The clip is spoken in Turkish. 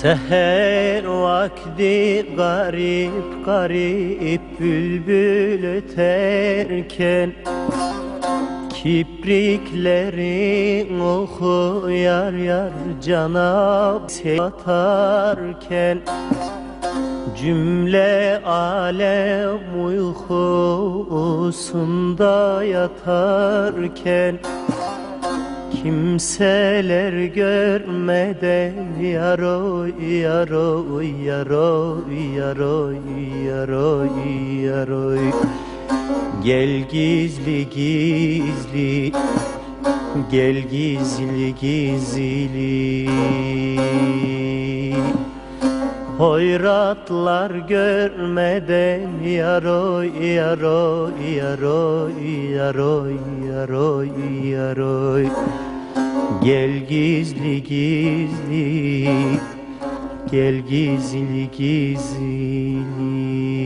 Seher vakti garip garip bülbül öterken Kipriklerin oku yar yar cana atarken Cümle alem uykusunda yatarken Kimseler görmeden yaroy yaroy yaroy yaroy yaroy yaroy. Gel gizli gizli Gel gizli gizli Hoyratlar görmeden yaroy yaroy yaroy yaroy yaroy yaroy. Gel gizli gizli Gel gizli gizli